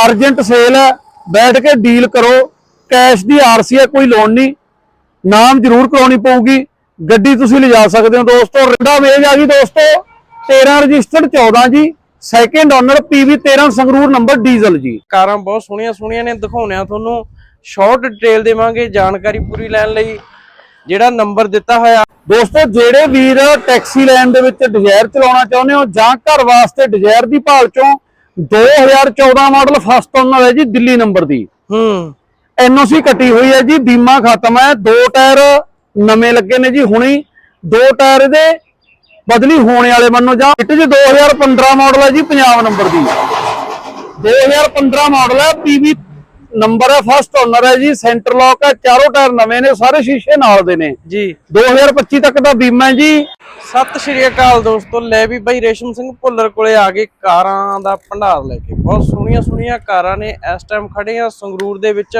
Urgent sale ਹੈ ਬੈਠ ਕੇ deal ਕਰੋ ਕੈਸ਼ ਦੀ ਆਰਸੀ ਹੈ ਕੋਈ ਲੋਨ ਨਹੀਂ ਨਾਮ ਜ਼ਰੂਰ ਕਰਾਉਣੀ ਪਊਗੀ ਗੱਡੀ ਤੁਸੀਂ ਲਿਜਾ ਸਕਦੇ ਹੋ ਦੋਸਤੋ ਰਿੰਡਾ ਵੇਜ ਆ ਗਈ ਦੋਸਤੋ 13 ਰਜਿਸਟਰਡ 14 ਜੀ second owner PV 13 Sangrur number diesel ਜੀ। ਕਾਰਾਂ ਬਹੁਤ ਸੋਹਣੀਆਂ ਸੋਹਣੀਆਂ ਨੇ ਦਿਖਾਉਣੇ ਆ ਤੁਹਾਨੂੰ ਸ਼ਾਰਟ ਡਿਟੇਲ ਦੇਵਾਂਗੇ ਜਾਣਕਾਰੀ ਪੂਰੀ ਲੈਣ ਲਈ ਜਿਹੜਾ ਨੰਬਰ ਦਿੱਤਾ ਹੋਇਆ। ਦੋਸਤੋ ਜਿਹੜੇ ਵੀਰ ਟੈਕਸੀ ਲੈਣ ਦੇ ਵਿੱਚ ਡਿਜ਼ਾਇਰ ਚਲਾਉਣਾ ਚਾਹੁੰਦੇ ਹੋ ਜਾਂ ਘਰ ਵਾਸਤੇ ਡਿਜ਼ਾਇਰ ਦੀ ਭਾਲ ਚੋਂ 2014 ਮਾਡਲ ਫਸਟ ਓਨਰ ਹੈ ਜੀ ਦਿੱਲੀ ਨੰਬਰ ਦੀ। ਹੂੰ। ਐਨਓਸੀ ਕੱਟੀ ਹੋਈ ਹੈ ਜੀ ਬੀਮਾ ਖਤਮ ਹੈ ਦੋ ਟਾਇਰ ਨਵੇਂ ਲੱਗੇ ਨੇ ਜੀ ਹੁਣੀ। ਦੋ ਟਾਇਰ ਇਹਦੇ ਬਦਲੀ ਹੋਣੇ ਵਾਲੇ ਮੰਨੋ ਜਾਂ ਇੱਟ ਜੀ 2015 ਮਾਡਲ ਹੈ ਜੀ ਪੰਜਾਬ ਨੰਬਰ ਦੀ। 2015 ਮਾਡਲ ਹੈ ਪੀਵੀ ਨੰਬਰ ਹੈ ਫਸਟ ਓਨਰ ਹੈ ਜੀ ਸੈਂਟਰ ਲੌਕ ਹੈ ਚਾਰੋਂ ਟਾਇਰ ਨਵੇਂ ਨੇ ਸਾਰੇ ਸ਼ੀਸ਼ੇ ਨਾਲ ਦੇ ਨੇ। ਜੀ। 2025 ਤੱਕ ਦਾ ਬੀਮਾ ਹੈ ਜੀ। ਸਤਿ ਸ਼੍ਰੀ ਅਕਾਲ ਦੋਸਤੋ ਲੈ ਵੀ ਬਾਈ ਰੇਸ਼ਮ ਸਿੰਘ ਭੁੱਲਰ ਕੋਲੇ ਆ ਗਏ ਕਾਰਾਂ ਦਾ ਭੰਡਾਰ ਲੈ ਕੇ। ਬਹੁਤ ਸੋਹਣੀਆਂ ਸੋਹਣੀਆਂ ਕਾਰਾਂ ਨੇ ਇਸ ਟਾਈਮ ਖੜੇ ਆ ਸੰਗਰੂਰ ਦੇ ਵਿੱਚ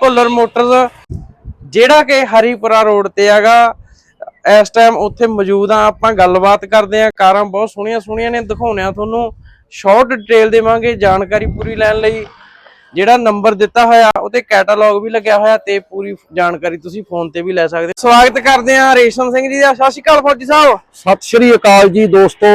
ਭੁੱਲਰ ਮੋਟਰਸ। ਜਿਹੜਾ ਕਿ ਹਰੀਪੁਰਾ ਰੋਡ ਤੇ ਹੈਗਾ ਇਸ ਟਾਈਮ ਉੱਥੇ ਮੌਜੂਦ ਆ ਆਪਾਂ ਗੱਲਬਾਤ ਕਰਦੇ ਆ ਕਾਰਾਂ ਬਹੁਤ ਸੋਹਣੀਆਂ ਸੋਹਣੀਆਂ ਨੇ ਦਿਖਾਉਣੇ ਆ ਤੁਹਾਨੂੰ। ਸ਼ਾਰਟ ਡਿਟੇਲ ਦੇਵਾਂਗੇ ਜਾਣਕਾਰੀ ਪੂਰੀ ਲੈਣ ਲਈ। ਜਿਹੜਾ ਨੰਬਰ ਦਿੱਤਾ ਹੋਇਆ ਉਹਤੇ ਕੈਟਾਲੌਗ ਵੀ ਲੱਗਿਆ ਹੋਇਆ ਤੇ ਪੂਰੀ ਜਾਣਕਾਰੀ ਤੁਸੀਂ ਫੋਨ ਤੇ ਵੀ ਲੈ ਸਕਦੇ ਹੋ। ਸਵਾਗਤ ਕਰਦੇ ਆ ਰੇਸ਼ਮ ਸਿੰਘ ਜੀ ਦਾ। ਸਤਿ ਸ਼੍ਰੀ ਅਕਾਲ ਫੌਜੀ ਸਾਹਿਬ। ਸਤਿ ਸ਼੍ਰੀ ਅਕਾਲ ਜੀ ਦੋਸਤੋ।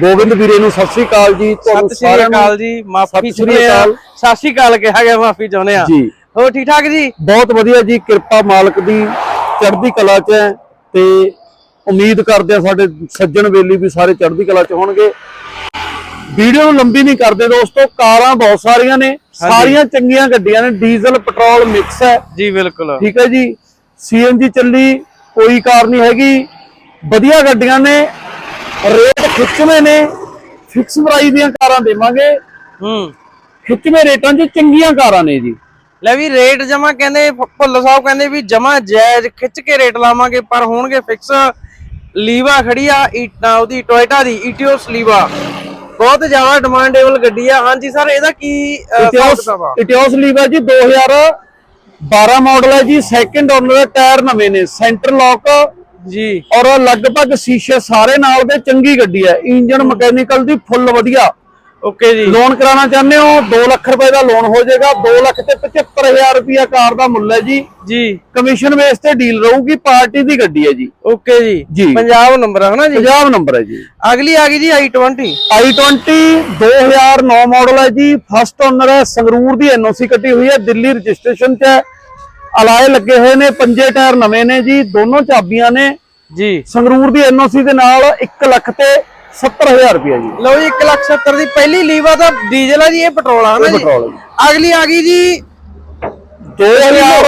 ਗੋਬਿੰਦ ਵੀਰੇ ਨੂੰ ਸਤਿ ਸ਼੍ਰੀ ਅਕਾਲ ਜੀ। ਤੁਹਾਨੂੰ ਸਤਿ ਸ਼੍ਰੀ ਅਕਾਲ ਜੀ। ਮਾਫੀ ਚਾਹੁੰਦੇ ਆ ਅਕਾਲ। ਸਤਿ ਸ਼੍ਰੀ ਅਕਾਲ ਕਿਹਾ ਗਿਆ ਮਾਫੀ ਚਾਹੁੰਦੇ ਆ ਜੀ। ਹੋਰ ਠੀਕ ਠਾਕ ਜੀ? ਬਹੁਤ ਵਧੀਆ ਜੀ ਕਿਰਪਾ ਮਾਲਕ ਦੀ ਚੜ੍ਹਦੀ ਕਲਾ 'ਚ ਹੈ ਤੇ ਉਮੀਦ ਕਰਦੇ ਆ ਸਾਡੇ ਸੱਜਣ ਵੇਲੀ ਵੀ ਸਾਰੇ ਚੜ੍ਹਦੀ ਕਲਾ 'ਚ ਹੋਣਗੇ। ਵੀਡੀਓ ਨੂੰ ਲੰਬੀ ਨਹੀਂ ਕਰਦੇ ਦੋਸਤੋ ਕਾਰਾਂ ਬਹੁਤ ਸਾਰੀਆਂ ਨੇ। ਸਾਰੀਆਂ ਚੰਗੀਆਂ ਗੱਡੀਆਂ ਨੇ ਡੀਜ਼ਲ ਪੈਟਰੋਲ ਮਿਕਸ ਹੈ। ਜੀ ਬਿਲਕੁਲ। ਠੀਕ ਹੈ ਜੀ। ਸੀਐਨਜੀ ਚੱਲੀ ਕੋਈ ਕਾਰ ਨਹੀਂ ਹੈਗੀ। ਵਧੀਆ ਗੱਡੀਆਂ ਨੇ ਰੇਟ ਖਿੱਚਵੇਂ ਨੇ। ਫਿਕਸ ਪ੍ਰਾਈਸ ਦੀਆਂ ਕਾਰਾਂ ਦੇਵਾਂਗੇ। ਹੂੰ। ਖਿੱਚਵੇਂ ਰੇਟਾਂ 'ਚ ਚੰਗੀਆਂ ਕਾਰਾਂ ਨੇ ਜੀ। ਲੈ ਵੀ ਰੇਟ ਜਮਾ ਕਹਿੰਦੇ ਭ- ਭੁੱਲਰ ਸਾਹਿਬ ਕਹਿੰਦੇ ਵੀ ਜਮਾ ਜਾਇਜ਼ ਖਿੱਚ ਕੇ ਰੇਟ ਲਾਵਾਂਗੇ ਪਰ ਹੋਣਗੇ ਫਿਕਸ ਲੀਵਾ ਖੜੀ ਆ ਉਹਦੀ ਟੋਇਟਾ ਦੀ ਈਟੀਓਸ ਲੀਵਾ ਬਹੁਤ ਜ਼ਿਆਦਾ ਡਿਮਾਂਡੇਬਲ ਗੱਡੀ ਆ। ਹਾਂਜੀ ਸਰ ਇਹਦਾ ਕੀ ਇਟਿਓਸ? ਇਟਿਓਸ ਲੀਵਾ ਜੀ 2012 ਮਾਡਲ ਹੈ ਜੀ ਸੈਕੰਡ ਓਨਰ ਦੇ ਟਾਇਰ ਨਵੇਂ ਨੇ ਸੈਂਟਰ ਲੌਕ ਜੀ। ਔਰ ਲਗਭਗ ਸ਼ੀਸ਼ੇ ਸਾਰੇ ਨਾਲ ਦੇ ਚੰਗੀ ਗੱਡੀ ਹੈ ਇੰਜਨ ਮਕੈਨੀਕਲ ਦੀ ਫੁੱਲ ਵਧੀਆ। ਓਕੇ ਜੀ। ਲੋਨ ਕਰਾਉਣਾ ਚਾਹੁੰਦੇ ਹੋ 2 ਲੱਖ ਰੁਪਏ ਦਾ ਲੋਨ ਹੋ ਜਾਏਗਾ 2 ਲੱਖ ਤੇ 75000 ਰੁਪਇਆ ਕਾਰ ਦਾ ਮੁੱਲ ਹੈ ਜੀ। ਜੀ। ਕਮਿਸ਼ਨ ਬੇਸ ਤੇ ਡੀਲ ਰਹੂਗੀ ਪਾਰਟੀ ਦੀ ਗੱਡੀ ਹੈ ਜੀ। ਓਕੇ ਜੀ। ਪੰਜਾਬ ਨੰਬਰ ਹੈ ਨਾ ਜੀ? ਪੰਜਾਬ ਨੰਬਰ ਹੈ ਜੀ। ਅਗਲੀ ਆ ਗਈ ਜੀ i20 i20 2009 ਮਾਡਲ ਹੈ ਜੀ। ਫਸਟ ਓਨਰ ਹੈ ਸੰਗਰੂਰ ਦੀ ਐਨਓਸੀ ਕੱਟੀ ਹੋਈ ਹੈ ਦਿੱਲੀ ਰਜਿਸਟ੍ਰੇਸ਼ਨ 'ਚ ਹੈ। ਅਲਾਏ ਲੱਗੇ ਹੋਏ ਨੇ ਪੰਜੇ ਟਾਇਰ ਨਵੇਂ ਨੇ ਜੀ ਦੋਨੋਂ ਚਾਬੀਆਂ ਨੇ। ਜੀ। ਸੰਗਰੂਰ ਦੀ ਐਨਓਸੀ ਦੇ ਨਾਲ 1 ਲੱਖ ਤੇ 70000 ਰੁਪਏ ਜੀ। ਲਓ ਜੀ 1,70 ਦੀ ਪਹਿਲੀ ਲੀਵਾ ਤਾਂ ਡੀਜ਼ਲ ਆ ਜੀ ਇਹ ਪੈਟਰੋਲ ਆ ਨਾ ਜੀ। ਪੈਟਰੋਲ। ਅਗਲੀ ਆ ਗਈ ਜੀ। 2000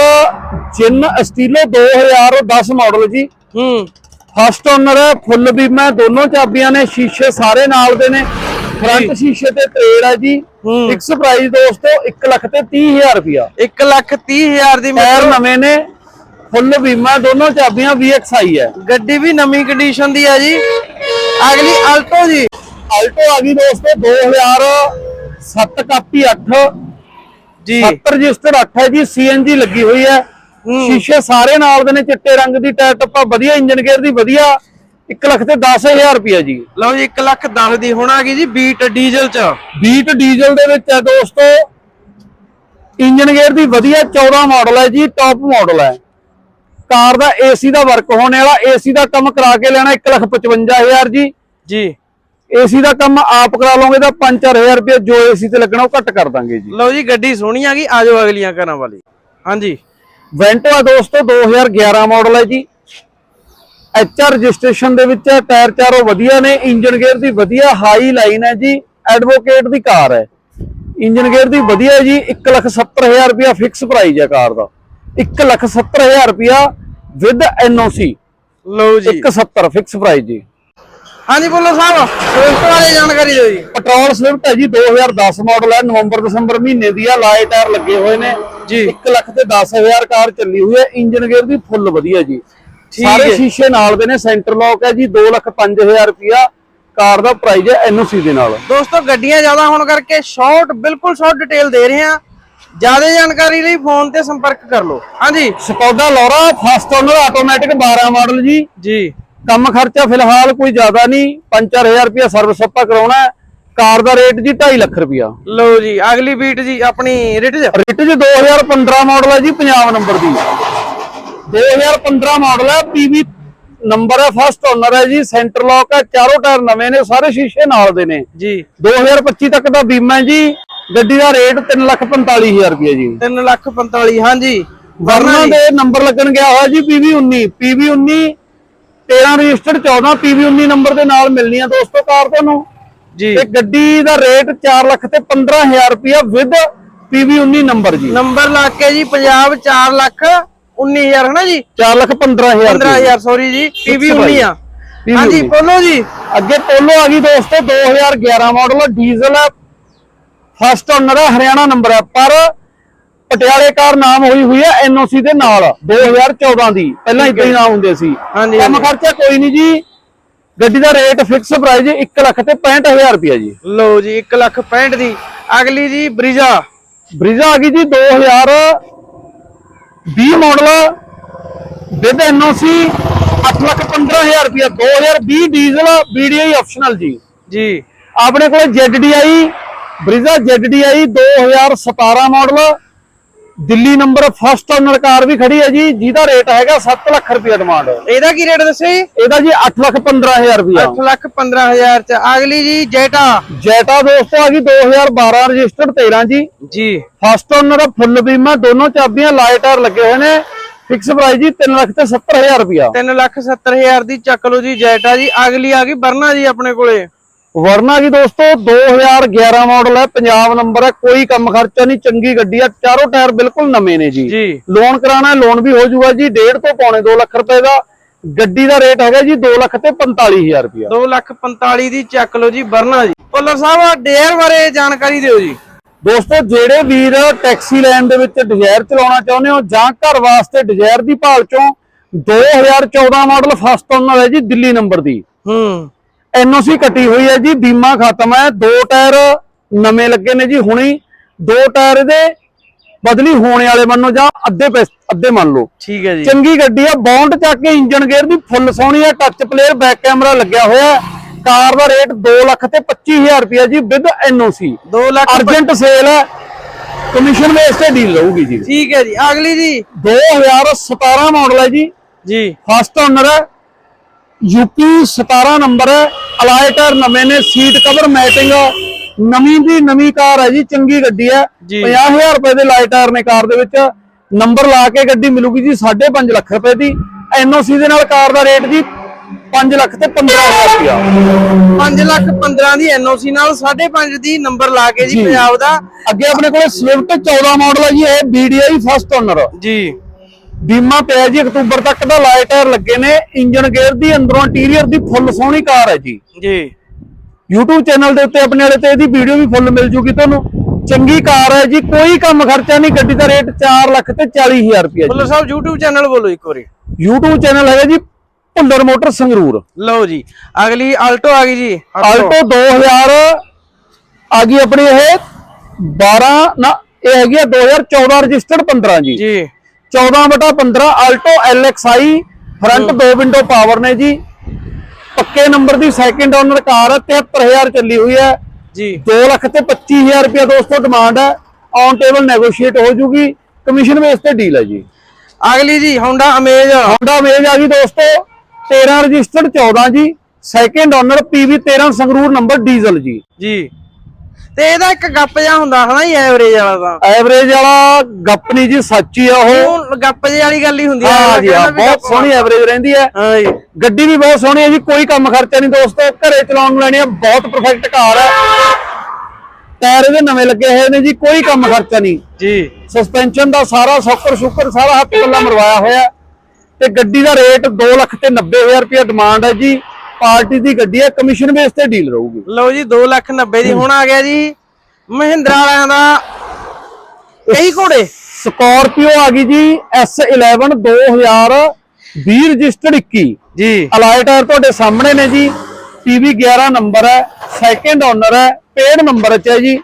ਜਿੰਨ ਸਟੀਲੋ 2010 ਮਾਡਲ ਜੀ। ਹੂੰ। ਫਸਟ ਓਨਰ ਹੈ ਫੁੱਲ ਬੀਮਾ ਦੋਨੋਂ ਚਾਬੀਆਂ ਨੇ ਸ਼ੀਸ਼ੇ ਸਾਰੇ ਨਾਲ ਦੇ ਨੇ। ਫਰੰਟ ਸ਼ੀਸ਼ੇ ਤੇ ਟ੍ਰੇਡ ਹੈ ਜੀ। ਫਿਕਸ ਪ੍ਰਾਈਸ ਦੋਸਤੋ 1 ਲੱਖ ਤੇ 30000 ਰੁਪਿਆ 1,30,000 ਦੀ ਟਾਇਰ ਨਵੇਂ ਨੇ ਫੁੱਲ ਬੀਮਾ ਦੋਨੋਂ ਚਾਬੀਆਂ VXI ਹੈ। ਗੱਡੀ ਵੀ ਨਵੀਂ ਕੰਡੀਸ਼ਨ ਦੀ ਆ ਜੀ। ਅਗਲੀ ਆਲਟੋ ਜੀ। ਆਲਟੋ ਆ ਗਈ ਦੋਸਤੋ 2007 ਕਾਪੀ 8 ਜੀ। 70 ਰਜਿਸਟਰ 8 ਹੈ ਜੀ CNG ਲੱਗੀ ਹੋਈ ਹੈ। ਸ਼ੀਸ਼ੇ ਸਾਰੇ ਨਾਲ ਦੇ ਨੇ ਚਿੱਟੇ ਰੰਗ ਦੀ ਟਾਇਰ ਟੱਪਾ ਵਧੀਆ ਇੰਜਨ ਗੇਅਰ ਦੀ ਵਧੀਆ। 1 ਲੱਖ ਤੇ 10000 ਰੁਪਿਆ ਜੀ। ਲਓ ਜੀ 1,10 ਦੀ ਹੁਣ ਆ ਗਈ ਜੀ ਬੀਟ ਡੀਜ਼ਲ ਚ। ਬੀਟ ਡੀਜ਼ਲ ਦੇ ਵਿੱਚ ਹੈ ਦੋਸਤੋ ਇੰਜਨ ਗੇਅਰ ਦੀ ਵਧੀਆ 14 ਮਾਡਲ ਹੈ ਜੀ ਟੌਪ ਮਾਡਲ ਹੈ। ਕਾਰ ਦਾ ਏਸੀ ਦਾ ਵਰਕ ਹੋਣੇ ਵਾਲਾ ਏਸੀ ਦਾ ਕੰਮ ਕਰਾ ਕੇ ਲੈਣਾ 155000 ਜੀ। ਜੀ। ਏਸੀ ਦਾ ਕੰਮ ਆਪ ਕਰਾ ਲਓਗੇ ਤਾਂ 5-4000 ਰੁਪਏ ਜੋ ਏਸੀ ਤੇ ਲੱਗਣਾ ਉਹ ਘੱਟ ਕਰ ਦਾਂਗੇ ਜੀ। ਲਓ ਜੀ ਗੱਡੀ ਸੋਹਣੀ ਆ ਗਈ ਆਜੋ ਅਗਲੀਆਂ ਘਰਾਂ ਵਾਲੀ। ਹਾਂਜੀ। ਵੈਂਟੋ ਆ ਦੋਸਤੋ 2011 ਮਾਡਲ ਹੈ ਜੀ। ਐਚਆਰ ਰਜਿਸਟ੍ਰੇਸ਼ਨ ਦੇ ਵਿੱਚ ਟਾਇਰ ਚਾਰੋਂ ਵਧੀਆ ਨੇ ਇੰਜਨ ਗੇਅਰ ਦੀ ਵਧੀਆ ਹਾਈ ਲਾਈਨ ਹੈ ਜੀ ਐਡਵੋਕੇਟ ਦੀ ਕਾਰ ਹੈ ਇੰਜਨ ਗੇਅਰ ਦੀ ਵਧੀਆ ਜੀ 170000 ਰੁਪਿਆ ਫਿਕਸ ਪ੍ਰਾਈਸ ਹੈ ਕਾਰ ਦਾ। 170000 ਰੁਪਿਆ ਵਿਦ ਐਨਓਸੀ ਲਓ ਜੀ। 170 ਫਿਕਸ ਪ੍ਰਾਈਸ ਜੀ। ਹਾਂਜੀ ਬੋਲੋ ਸਾਹਿਬ। ਸਵਿਫਟ ਬਾਰੇ ਜਾਣਕਾਰੀ ਦਿਓ ਜੀ। ਪੈਟਰੋਲ ਸਵਿਫਟ ਹੈ ਜੀ 2010 ਮਾਡਲ ਹੈ ਨਵੰਬਰ ਦਸੰਬਰ ਮਹੀਨੇ ਦੀ ਆ ਲਾਏ ਟਾਇਰ ਲੱਗੇ ਹੋਏ ਨੇ। ਜੀ। 1 ਲੱਖ ਤੇ 10000 ਕਾਰ ਚੱਲੀ ਹੋਈ ਹੈ ਇੰਜਨ ਗੇਅਰ ਦੀ ਫੁੱਲ ਵਧੀਆ ਜੀ। ਸਾਰੇ। ਸ਼ੀਸ਼ੇ ਨਾਲ ਦੇ ਨੇ ਸੈਂਟਰ ਲੌਕ ਹੈ ਜੀ 2 ਲੱਖ 5000 ਰੁਪਿਆ ਕਾਰ ਦਾ ਪ੍ਰਾਈਸ ਹੈ ਐਨਓਸੀ ਦੇ ਨਾਲ। ਦੋਸਤੋ ਗੱਡੀਆਂ ਜ਼ਿਆਦਾ ਹੋਣ ਕਰਕੇ ਸ਼ਾਰਟ ਬਿਲਕੁਲ ਸ਼ਾਰਟ ਡਿਟੇਲ ਦੇ ਰਹੇ ਹਾਂ। ਜ਼ਿਆਦਾ ਜਾਣਕਾਰੀ ਲਈ ਫੋਨ ਤੇ ਸੰਪਰਕ ਕਰ ਲਓ। ਹਾਂਜੀ। Skoda Laura first owner automatic 12 model ਜੀ। ਜੀ। ਕੰਮ ਖਰਚਾ ਫਿਲਹਾਲ ਕੋਈ ਜ਼ਿਆਦਾ ਨਹੀਂ 5-4000 ਰੁਪਿਆ ਸਰਵਿਸ ਆਪਾਂ ਕਰਾਉਣਾ ਕਾਰ ਦਾ ਰੇਟ ਜੀ 2.5 ਲੱਖ ਰੁਪਇਆ। ਲਓ ਜੀ ਅਗਲੀ ਬੀਟ ਜੀ ਆਪਣੀ ਰਿਟ ਚ। ਰਿਟ ਜੀ 2015 ਮਾਡਲ ਹੈ ਜੀ ਪੰਜਾਬ ਨੰਬਰ ਦੀ। 2015 ਮਾਡਲ ਹੈ ਪੀਵੀ ਨੰਬਰ ਹੈ ਫਸਟ ਓਨਰ ਹੈ ਜੀ ਸੈਂਟਰ ਲੌਕ ਹੈ ਚਾਰੋਂ ਟਾਇਰ ਨਵੇਂ ਨੇ ਸਾਰੇ ਸ਼ੀਸ਼ੇ ਨਾਲ ਦੇ ਨੇ। ਜੀ। 2025 ਤੱਕ ਦਾ ਬੀਮਾ ਹੈ ਜੀ। ਗੱਡੀ ਦਾ ਰੇਟ 345000 ਰੁਪਏ ਜੀ। 3 ਲੱਖ 45 ਹਾਂਜੀ। ਵਰਨਾ ਦੇ ਨੰਬਰ ਲੱਗਣ ਗਿਆ ਹੋਇਆ ਜੀ PV 19 PV 19 13 registered 14 PV 19 number ਦੇ ਨਾਲ ਮਿਲਣੀ ਆ ਦੋਸਤੋ ਕਾਰ ਤੁਹਾਨੂੰ। ਜੀ। ਤੇ ਗੱਡੀ ਦਾ ਰੇਟ 4 ਲੱਖ ਤੇ 15000 ਰੁਪਇਆ ਵਿਦ ਪੀਵੀ 19 ਨੰਬਰ ਜੀ। ਨੰਬਰ ਲਾ ਕੇ ਜੀ ਪੰਜਾਬ 4 ਲੱਖ 19000 ਹੈ ਨਾ ਜੀ? 4 ਲੱਖ 15000 ਰੁਪਏ 15000 ਸੌਰੀ ਜੀ ਪੀਵੀ 19 ਆ। ਹਾਂਜੀ 19 ਬੋਲੋ ਜੀ। ਅੱਗੇ ਪੋਲੋ ਆ ਗਈ ਦੋਸਤੋ 2011 ਮਾਡਲ ਡੀਜ਼ਲ ਹੈ ਫਸਟ ਓਨਰ ਹੈ ਹਰਿਆਣਾ ਨੰਬਰ ਹੈ ਪਰ ਪਟਿਆਲੇ ਕਾਰ ਨਾਮ ਹੋਈ ਹੋਈ ਹੈ ਐਨਓਸੀ ਦੇ ਨਾਲ 2014 ਦੀ। ਪਹਿਲਾਂ ਇਦਾਂ ਹੀ ਨਾਮ ਹੁੰਦੇ ਸੀ। ਕੰਮ। ਖਰਚਾ ਕੋਈ ਨਹੀਂ ਜੀ। ਗੱਡੀ ਦਾ ਰੇਟ ਫਿਕਸ ਪ੍ਰਾਈਸ 1 ਲੱਖ ਤੇ 65000 ਰੁਪਇਆ ਜੀ। ਲਓ ਜੀ 1 ਲੱਖ 65 ਦੀ। ਅਗਲੀ ਜੀ ਬ੍ਰਿਜਾ। ਬ੍ਰਿਜ਼ਾ ਆ ਗਈ ਜੀ 2020 ਮਾਡਲ ਵਿਦ ਐਨਓਸੀ 8 ਲੱਖ 15000 ਰੁਪਇਆ 2020 ਡੀਜ਼ਲ BDI ਆਪਸ਼ਨਲ ਜੀ। ਜੀ। ਆਪਣੇ ਕੋਲ ZDI Brezza ZDI 2017 model Delhi number first owner car ਵੀ ਖੜੀ ਹੈ ਜੀ ਜਿਹਦਾ ਰੇਟ ਹੈਗਾ 7 ਲੱਖ ਰੁਪਏ ਡਿਮਾਂਡ ਇਹਦਾ ਕੀ ਰੇਟ ਦੱਸਿਆ ਜੀ ਇਹਦਾ ਜੀ 8 ਲੱਖ 15000 ਰੁਪਇਆ। 8 ਲੱਖ 15000 ਚ। ਅਗਲੀ ਜੀ ਜੈਟਾ। ਜੈਟਾ ਦੋਸਤੋ ਆ ਗਈ 2012 ਰਜਿਸਟਰਡ 13 ਜੀ। ਜੀ। ਫਸਟ ਓਨਰ ਫੁੱਲ ਬੀਮਾ ਦੋਨੋਂ ਚਾਬੀਆਂ ਲਾਈਟਰ ਲੱਗੇ ਹੋਏ ਨੇ। ਫਿਕਸ ਪ੍ਰਾਈਸ ਜੀ 3 ਲੱਖ ਤੇ 70000 ਰੁਪਇਆ। 3 ਲੱਖ 70000 ਦੀ ਚੱਕ ਲਓ ਜੀ ਜੈਟਾ ਜੀ। ਅਗਲੀ ਆ ਗਈ ਬਰਨਾ ਜੀ ਆਪਣੇ ਕੋਲੇ। ਵਰਨਾ ਜੀ ਦੋਸਤੋ 2011 ਮਾਡਲ ਹੈ ਪੰਜਾਬ ਨੰਬਰ ਹੈ ਕੋਈ ਕੰਮ ਖਰਚਾ ਨਹੀਂ ਚੰਗੀ ਗੱਡੀ ਆ ਚਾਰੋਂ ਟਾਇਰ ਬਿਲਕੁਲ ਨਵੇਂ ਨੇ ਜੀ। ਲੋਨ ਕਰਾਣਾ ਲੋਨ ਵੀ ਹੋ ਜਾਊਗਾ ਜੀ 1.5 ਤੋਂ ਪੌਣੇ 2 ਲੱਖ ਰੁਪਏ ਦਾ। ਗੱਡੀ ਦਾ ਰੇਟ ਹੈਗਾ ਜੀ 2 ਲੱਖ ਤੇ 45000 ਰੁਪਇਆ। 2 ਲੱਖ 45 ਦੀ ਚੱਕ ਲਓ ਜੀ ਬਰਨਾ ਜੀ। ਭੁੱਲਰ ਸਾਹਿਬ ਡੇਅਰ ਬਾਰੇ ਜਾਣਕਾਰੀ ਦਿਓ ਜੀ। ਦੋਸਤੋ ਜਿਹੜੇ ਵੀਰ ਟੈਕਸੀ ਲੈਣ ਦੇ ਵਿੱਚ ਡਿਜ਼ਾਇਰ ਚਲਾਉਣਾ ਚਾਹੁੰਦੇ ਹੋ ਜਾਂ ਘਰ ਵਾਸਤੇ ਡਿਜ਼ਾਇਰ ਦੀ ਭਾਲ ਚੋਂ 2014 ਮਾਡਲ ਫਸਟ ਓਨਰ ਹੈ ਜੀ ਦਿੱਲੀ ਨੰਬਰ ਦੀ। ਹੂੰ। ਐਨਓਸੀ ਕੱਟੀ ਹੋਈ ਹੈ ਜੀ ਬੀਮਾ ਖਤਮ ਹੈ। ਦੋ ਟਾਇਰ ਨਵੇਂ ਲੱਗੇ ਨੇ ਜੀ ਹੁਣੀ ਦੋ ਟਾਇਰ ਇਹਦੇ ਬਦਲੀ ਹੋਣੇ ਵਾਲੇ ਮੰਨੋ ਜਾਂ ਅੱਧੇ ਪੈਸ- ਅੱਧੇ ਮੰਨ ਲਓ। ਠੀਕ ਹੈ ਜੀ। ਚੰਗੀ ਗੱਡੀ ਆ ਬੌਂਡ ਚੱਕ ਕੇ ਇੰਜਨ ਗੇਅਰ ਦੀ ਫੁੱਲ ਸੋਹਣੀ ਆ ਟੱਚ ਪਲੇਅਰ ਬੈਕ ਕੈਮਰਾ ਲੱਗਿਆ ਹੋਇਆ। ਕਾਰ ਦਾ ਰੇਟ 2 ਲੱਖ ਤੇ 25000 ਰੁਪਇਆ ਜੀ with NOC. 2 lakh urgent sale ਹੈ। ਕਮਿਸ਼ਨ ਬੇਸ ਤੇ ਡੀਲ ਰਹੂਗੀ ਜੀ। ਠੀਕ ਹੈ ਜੀ। ਅਗਲੀ ਜੀ। 2017 ਮਾਡਲ ਹੈ ਜੀ। ਜੀ। ਫਸਟ ਓਨਰ ਹੈ। ਯੂਪੀ 17 ਨੰਬਰ ਹੈ ਅਲਾਈ ਟਾਇਰ ਨਵੇਂ ਨੇ ਸੀਟ ਕਵਰ ਮੈਟਿੰਗ ਨਵੀਂ ਦੀ ਨਵੀਂ ਕਾਰ ਹੈ ਜੀ ਚੰਗੀ ਗੱਡੀ ਹੈ। ਜੀ। 50000 ਰੁਪਏ ਦੇ ਲਾਈ ਟਾਇਰ ਨੇ ਕਾਰ ਦੇ ਵਿੱਚ। ਨੰਬਰ ਲਾ ਕੇ ਗੱਡੀ ਮਿਲੂਗੀ ਜੀ 5.5 ਲੱਖ ਰੁਪਏ ਦੀ। ਐਨਓਸੀ ਦੇ ਨਾਲ ਕਾਰ ਦਾ ਰੇਟ ਜੀ 5 ਲੱਖ ਤੇ 15000 ਰੁਪਇਆ। 5 ਲੱਖ 15 ਦੀ ਐਨਓਸੀ ਨਾਲ 5.5 ਦੀ ਨੰਬਰ ਲਾ ਕੇ ਜੀ ਜੀ। ਪੰਜਾਬ ਦਾ। ਅੱਗੇ ਆਪਣੇ ਕੋਲੇ ਸਵਿਫਟ 14 ਮਾਡਲ ਹੈ ਜੀ ਇਹ BDI ਫਸਟ ਓਨਰ ਜੀ। ਬੀਮਾ ਪਿਆ ਜੀ ਅਕਤੂਬਰ ਤੱਕ ਦਾ ਲਾਈ ਟਾਇਰ ਲੱਗੇ ਨੇ। ਇੰਜਨ ਗੇਅਰ ਦੀ ਅੰਦਰੋਂ ਇੰਟੀਰੀਅਰ ਦੀ ਫੁੱਲ ਸੋਹਣੀ ਕਾਰ ਹੈ ਜੀ। ਜੀ। YouTube ਚੈਨਲ ਦੇ ਉੱਤੇ ਆਪਣੇ ਵਾਲੇ ਤੇ ਇਹਦੀ ਵੀਡੀਓ ਵੀ ਫੁੱਲ ਮਿਲ ਜੂਗੀ ਤੁਹਾਨੂੰ। ਚੰਗੀ ਕਾਰ ਹੈ ਜੀ ਕੋਈ ਕੰਮ ਖਰਚਾ ਨਹੀਂ ਗੱਡੀ ਦਾ ਰੇਟ 4 ਲੱਖ ਤੇ 40000 ਰੁਪਏ ਭੁੱਲਰ ਸਾਹਿਬ YouTube ਚੈਨਲ ਬੋਲੋ ਇੱਕ ਵਾਰੀ। ਜੀ YouTube ਚੈਨਲ ਹੈਗਾ ਜੀ ਭੁੱਲਰ ਮੋਟਰ ਸੰਗਰੂਰ। ਲਓ ਜੀ ਅਗਲੀ ਆਲਟੋ ਆ ਗਈ ਜੀ। ਆਲਟੋ 2000 ਆ ਗਈ ਆਪਣੀ ਇਹ 12 ਨਾ ਇਹ ਹੈਗੀ ਆ 2014 ਰਜਿਸਟਰਡ 15 ਜੀ। ਜੀ। 14 ਬਟਾ 15 ਆਲਟੋ LXI ਫਰੰਟ ਦੋ ਵਿੰਡੋ ਪਾਵਰ ਨੇ ਜੀ। ਪੱਕੇ ਨੰਬਰ ਦੀ ਸੈਕਿੰਡ ਓਨਰ ਕਾਰ ਹੈ 73000 ਚੱਲੀ ਹੋਈ ਹੈ। ਜੀ। 2 ਲੱਖ ਤੇ 25000 ਰੁਪਏ ਦੋਸਤੋ ਡਿਮਾਂਡ ਹੈ। ਔਨ ਟੇਬਲ ਨੈਗੋਸ਼ੀਏਟ ਹੋ ਜੂਗੀ। ਕਮਿਸ਼ਨ ਬੇਸ ਤੇ ਡੀਲ ਹੈ ਜੀ। ਅਗਲੀ ਜੀ Honda Amaze Honda Amaze ਆ ਗਈ ਦੋਸਤੋ। 13 ਰਜਿਸਟਰਡ 14 ਜੀ। Second owner PV 13 Sangrur number diesel ਜੀ। ਜੀ। ਤੇ ਇਹਦਾ ਇੱਕ ਗੱਪ ਜਿਹਾ ਹੁੰਦਾ ਹਨਾ ਜੀ ਐਵਰੇਜ ਵਾਲਾ ਤਾਂ। ਐਵਰੇਜ ਵਾਲਾ ਗੱਪ ਨਹੀਂ ਜੀ ਸੱਚੀ ਆ ਉਹ। ਉਹ ਗੱਪ ਜਿਹੀ ਵਾਲੀ ਗੱਲ ਹੀ ਹੁੰਦੀ ਆ। ਹਾਂ ਜੀ ਹਾਂ ਕਹਿੰਦਾ ਵੀ ਬਹੁਤ ਗੱਪ- ਸੋਹਣੀ ਐਵਰੇਜ ਰਹਿੰਦੀ ਹੈ। ਹਾਂ ਜੀ। ਗੱਡੀ ਵੀ ਬਹੁਤ ਸੋਹਣੀ ਹੈ ਜੀ ਕੋਈ ਕੰਮ ਖਰਚਾ ਨਹੀਂ ਦੋਸਤੋ। ਘਰੇ ਚਲਾਉਣ ਨੂੰ ਲੈਣੀ ਹੈ ਬਹੁਤ ਪਰਫੈਕਟ ਕਾਰ ਹੈ ਟਾਇਰ ਇਹਦੇ ਨਵੇਂ ਲੱਗੇ ਹੋਏ ਨੇ ਜੀ ਕੋਈ ਕੰਮ ਖਰਚਾ ਨਹੀਂ। ਜੀ। ਸਸਪੈਂਸ਼ਨ ਦਾ ਸਾਰਾ ਸੌਕਰ ਸ਼ੁਕਰ ਸਾਰਾ ਹੱਥ ਪੱਲਾ ਮਰਵਾਇਆ ਹੋਇਆ। ਤੇ ਗੱਡੀ ਦਾ ਰੇਟ 2 ਲੱਖ ਤੇ 90000 ਰੁਪਏ ਡਿਮਾਂਡ ਹੈ ਜੀ। ਪਾਰਟੀ ਦੀ ਗੱਡੀ ਹੈ ਕਮਿਸ਼ਨ ਬੇਸ ਤੇ ਡੀਲ ਰਹੂਗੀ। ਲਓ ਜੀ 2 ਲੱਖ 90 ਦੀ ਹੁਣ ਆ ਗਿਆ ਜੀ। ਮਹਿੰਦਰਾ ਵਾਲਿਆਂ ਦਾ ਕਈ ਘੋੜੇ? ਸਕਾਰਪੀਓ ਆ ਗਈ ਜੀ S11 2020 ਰਜਿਸਟਰਡ 21 ਜੀ। ਅਲਾਈ ਟਾਇਰ ਤੁਹਾਡੇ ਸਾਹਮਣੇ ਨੇ ਜੀ। PV 11 ਨੰਬਰ ਹੈ ਸੈਕੰਡ ਓਨਰ ਹੈ ਪੇਡ ਨੰਬਰ ਚ ਹੈ ਜੀ।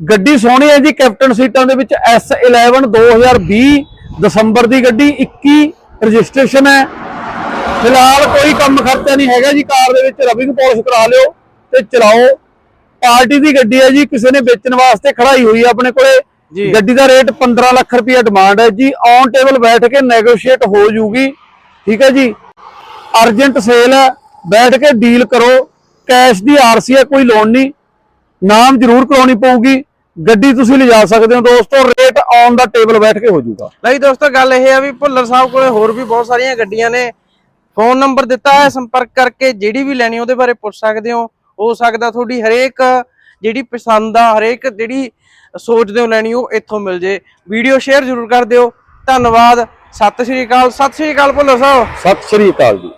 ਗੱਡੀ ਸੋਹਣੀ ਹੈ ਜੀ ਕੈਪਟਨ ਸੀਟਾਂ ਦੇ ਵਿੱਚ S11 2020 ਦਸੰਬਰ ਦੀ ਗੱਡੀ 21 ਰਜਿਸਟ੍ਰੇਸ਼ਨ ਹੈ। ਫਿਲਹਾਲ ਕੋਈ ਕੰਮ ਖਰਚਾ ਨਹੀਂ ਹੈਗਾ ਜੀ ਕਾਰ ਦੇ ਵਿੱਚ ਰਬਿੰਗ ਪਾਲਿਸ਼ ਕਰਾ ਲਿਓ ਤੇ ਚਲਾਓ। ਪਾਰਟੀ ਦੀ ਗੱਡੀ ਹੈ ਜੀ ਕਿਸੇ ਨੇ ਵੇਚਣ ਵਾਸਤੇ ਖੜਾਈ ਹੋਈ ਹੈ ਆਪਣੇ ਕੋਲੇ। ਗੱਡੀ ਦਾ ਰੇਟ 15 ਲੱਖ ਰੁਪਏ ਡਿਮਾਂਡ ਹੈ ਜੀ ਔਨ ਟੇਬਲ ਬੈਠ ਕੇ ਨੈਗੋਸ਼ੀਏਟ ਹੋ ਜੂਗੀ। ਠੀਕ ਹੈ ਜੀ? ਅਰਜੈਂਟ ਸੇਲ ਹੈ ਬੈਠ ਕੇ ਡੀਲ ਕਰੋ। ਕੈਸ਼ ਦੀ ਆਰਸੀ ਹੈ ਕੋਈ ਲੋਨ ਨਹੀਂ। ਨਾਮ ਜ਼ਰੂਰ ਕਰਾਉਣੀ ਪਊਗੀ। ਗੱਡੀ ਤੁਸੀਂ ਲਿਜਾ ਸਕਦੇ ਹੋ ਦੋਸਤੋ ਰੇਟ ਔਨ ਦਾ ਟੇਬਲ ਬੈਠ ਕੇ ਹੋ ਜਾਊਗਾ ਲਈ ਦੋਸਤੋ ਗੱਲ ਇਹ ਆ ਵੀ ਭੁੱਲਰ ਸਾਹਿਬ ਕੋਲੇ ਹੋਰ ਵੀ ਬਹੁਤ ਸਾਰੀਆਂ ਗੱਡੀਆਂ ਨੇ। ਫੋਨ ਨੰਬਰ ਦਿੱਤਾ ਹੈ, ਸੰਪਰਕ ਕਰਕੇ ਜਿਹੜੀ ਵੀ ਲੈਣੀ ਉਹਦੇ ਬਾਰੇ ਪੁੱਛ ਸਕਦੇ ਹੋ। ਹੋ ਸਕਦਾ ਤੁਹਾਡੀ ਹਰੇਕ ਜਿਹੜੀ ਪਸੰਦ ਆ, ਹਰੇਕ ਜਿਹੜੀ ਸੋਚਦੇ ਹੋ ਲੈਣੀ, ਉਹ ਇੱਥੋਂ ਮਿਲ ਜੇ। ਵੀਡੀਓ ਸ਼ੇਅਰ ਜ਼ਰੂਰ ਕਰ ਦਿਓ। ਧੰਨਵਾਦ। ਸਤਿ ਸ਼੍ਰੀ ਅਕਾਲ, ਸਤਿ ਸ਼੍ਰੀ ਅਕਾਲ ਭੁੱਲਰ ਸਾਹਿਬ। ਸਤਿ ਸ਼੍ਰੀ ਅਕਾਲ ਜੀ।